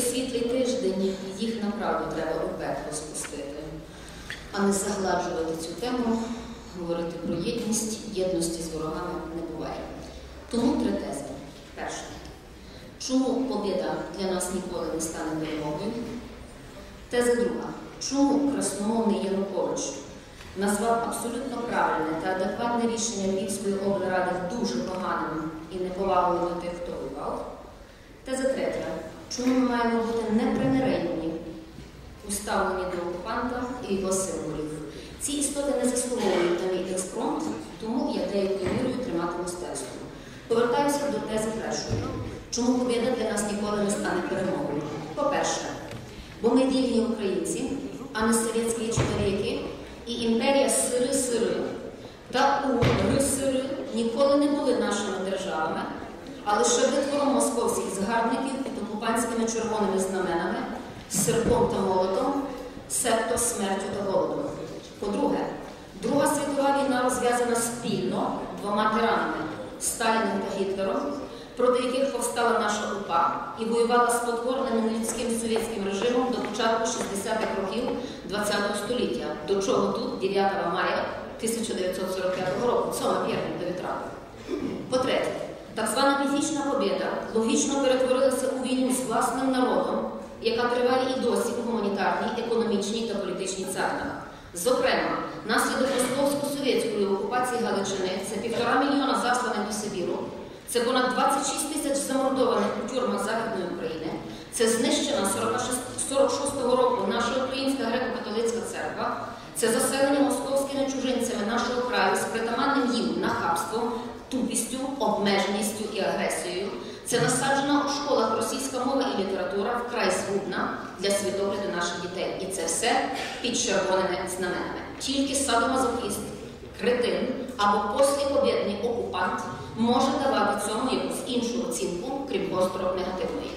світлий тиждень їх направду треба у пекло спустити, а не загладжувати цю тему, говорити про єдність, єдності з ворогами не буває. Тому три тези. Перше. Чому побіда для нас ніколи не стане перемогою? Теза друга. Чому красномовний Янукович назвав абсолютно правильне та адекватне рішення Львівської облради дуже поганим і неповагою до тих, хто. Чому ми маємо бути непримиренні у ставленні до окупанта і його символів? Ці істоти не заслуговують на мій експромт, тому я деякою мірою триматиму тексту. Повертаюся до тези першої. Чому побіда для нас ніколи не стане перемогою? По-перше, бо ми вільні українці, а не совєтські чоловіки, і імперія сири-сири та ури-сири ніколи не були нашими державами, а лише витвором московських згарбників під червоними знаменами, серпом та молотом, себто смертю та голодом. По-друге, Друга світова війна розв'язана спільно двома тиранами Сталіним та Гітлером, проти яких повстала наша УПА і воювала з потворним нелюдським совєтським режимом до початку 60-х років ХХ століття, до чого тут 9 мая 1945 року, цьому п'ятник до вітрати. Так звана міфічна побіда логічно перетворилася у війну з власним народом, яка триває і досі у гуманітарній, економічній та політичній царинах. Зокрема, наслідок московсько-совєтської окупації Галичини це півтора мільйона засланих до Сибіру, це понад 26 тисяч замордованих у тюрмах Західної України, це знищена 46-го року наша Українська греко-католицька церква, це заселення московськими чужинцями нашого краю з притаманним їм нахабством, тупістю, обмеженістю і агресією. Це насаджено у школах російська мова і література вкрай згубна для світогляду наших дітей. І це все під червоними знаменами. Тільки садомазохіст, кретин або посліпобєдний окупант може давати цьому якусь іншу оцінку, крім гостро негативної.